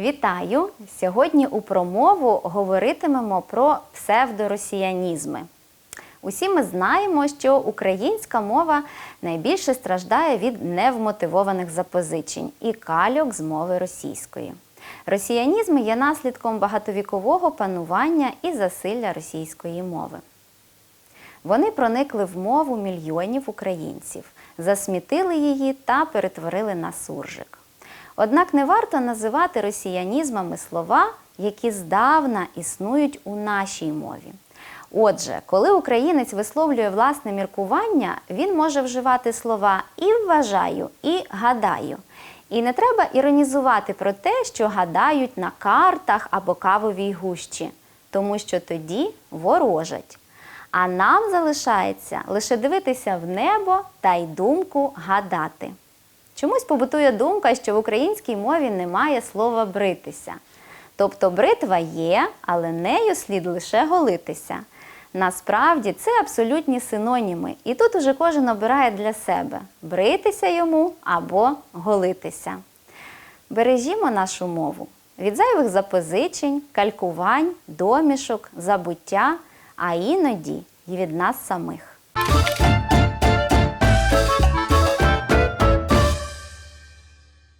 Вітаю! Сьогодні у промову говоритимемо про псевдоросіянізми. Усі ми знаємо, що українська мова найбільше страждає від невмотивованих запозичень і кальок з мови російської. Росіянізми є наслідком багатовікового панування і засилля російської мови. Вони проникли в мову мільйонів українців, засмітили її та перетворили на суржик. Однак не варто називати росіянізмами слова, які здавна існують у нашій мові. Отже, коли українець висловлює власне міркування, він може вживати слова і вважаю, і гадаю. І не треба іронізувати про те, що гадають на картах або кавовій гущі, тому що тоді ворожать. А нам залишається лише дивитися в небо та й думку гадати. Чомусь побутує думка, що в українській мові немає слова бритися. Тобто бритва є, але нею слід лише голитися. Насправді це абсолютні синоніми, і тут уже кожен обирає для себе бритися йому або голитися. Бережімо нашу мову від зайвих запозичень, калькувань, домішок, забуття, а іноді і від нас самих.